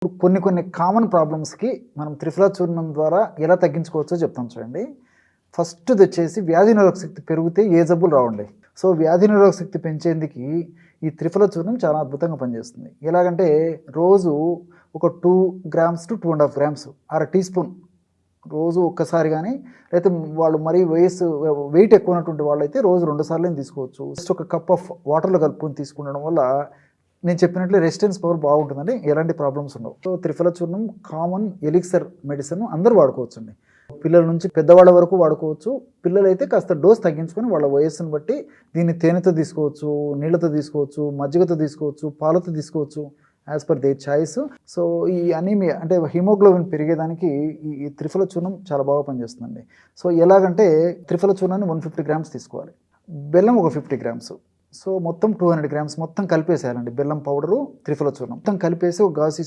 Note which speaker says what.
Speaker 1: ఇప్పుడు కొన్ని కొన్ని కామన్ ప్రాబ్లమ్స్కి మనం త్రిఫలా చూర్ణం ద్వారా ఎలా తగ్గించుకోవచ్చో చెప్తాం చూడండి. ఫస్ట్ వచ్చేసి వ్యాధి నిరోధక శక్తి పెరిగితే ఏ జబ్బులు రావండి. సో వ్యాధి నిరోధక శక్తి పెంచేందుకు ఈ త్రిఫల చూర్ణం చాలా అద్భుతంగా పనిచేస్తుంది. ఎలాగంటే రోజు ఒక two grams to two and half grams అర టీ స్పూన్ రోజు ఒక్కసారి కానీ లేకపోతే వాళ్ళు మరీ వయసు వెయిట్ ఎక్కువ ఉన్నటువంటి వాళ్ళైతే రోజు రెండు సార్లు తీసుకోవచ్చు. జస్ట్ ఒక కప్ ఆఫ్ వాటర్లో కలుపుకొని తీసుకుండడం వల్ల నేను చెప్పినట్లు రెసిస్టెన్స్ పవర్ బాగుంటుందండి. ఎలాంటి ప్రాబ్లమ్స్ ఉండవు. సో త్రిఫల చూర్ణం కామన్ ఎలిక్సర్ మెడిసిన్ అందరూ వాడుకోవచ్చు అండి పిల్లల నుంచి పెద్దవాళ్ళ వరకు వాడుకోవచ్చు. పిల్లలైతే కాస్త డోస్ తగ్గించుకొని వాళ్ళ వయస్సును బట్టి దీన్ని తేనెతో తీసుకోవచ్చు నీళ్ళతో తీసుకోవచ్చు మజ్జిగతో తీసుకోవచ్చు పాలతో తీసుకోవచ్చు as per the choice so ఈ అనీమియా అంటే హిమోగ్లోబిన్ పెరిగేదానికి ఈ ఈ త్రిఫల చూర్ణం చాలా బాగా పనిచేస్తుందండి. సో ఎలాగంటే త్రిఫల చూర్ణాన్ని వన్ ఫిఫ్టీ గ్రామ్స్ తీసుకోవాలి. బెల్లం ఒక ఫిఫ్టీ గ్రామ్స్ సో మొత్తం టూ హండ్రెడ్ గ్రామ్స్ మొత్తం కలిపేసేయాలండి. బెల్లం పౌడరు త్రిఫల చూర్ణం మొత్తం కలిపేసి ఒక గాజు